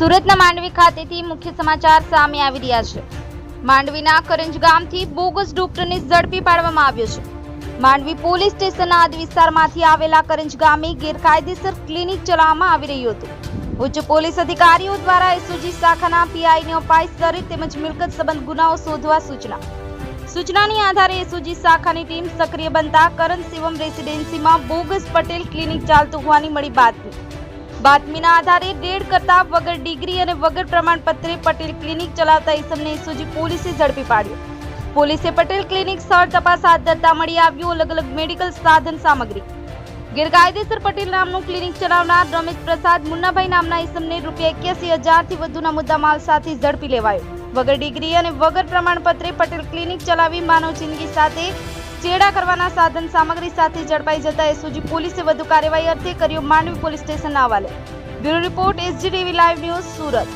સુરતના માંડવી ખાતેથી મુખ્ય સમાચાર સામે આવી રહ્યા છે. માંડવીના કરંજ ગામથી બોગસ ડોક્ટરને ઝડપી પાડવામાં આવ્યો છે. માંડવી પોલીસ સ્ટેશનના આદ વિસ્તારમાંથી આવેલા કરંજ ગામે ગેરકાયદેસર ક્લિનિક ચલાવવામાં આવી રહ્યું હતું. ઉચ્ચ પોલીસ અધિકારીઓ દ્વારા એસઓજી શાખાના પીઆઈને અપાઈ સ્તરે તેમજ મિલકત સંબંધ ગુનાઓ શોધવા સૂચના. સૂચનાની આધારે એસઓજી શાખાની ટીમ સક્રિય બનતા કરણ શિવમ રેસિડેન્સીમાં બોગસ પટેલ ક્લિનિક ચાલતું હોવાની મળી બાતમી. બાતમીના આધારે રેડ કરતા વગર ડિગ્રી અને વગર પ્રમાણપત્રે પટેલ ક્લિનિક ચલાવતા ઇસમને ઇસુજી પોલીસે ઝડપી પાડ્યો. પોલીસે પટેલ ક્લિનિક સ્થળ તપાસ હાથ ધરતા મળી આવ્યું અલગ અલગ મેડિકલ સાધન સામગ્રી. ગેરકાયદેસર પટેલ નામનું ક્લિનિક ચલાવનાર રમેશ પ્રસાદ મુન્નાભાઈ નામના ઇસમને રૂપિયા એક્યાસી હજારથી વધુના મુદ્દામાલ સાથે ઝડપી લેવાયો. વગર ડિગ્રી અને વગર પ્રમાણપત્રે પટેલ ક્લિનિક ચલાવી માનવ જિંદગી સાથે ચેડા કરવાના સાધન સામગ્રી સાથે ઝડપાઈ જતા એસઓજી પોલીસે વધુ કાર્યવાહી અર્થે કર્યો માંડવી પોલીસ સ્ટેશનના હવાલે. Bureau report, SGTV live news Surat.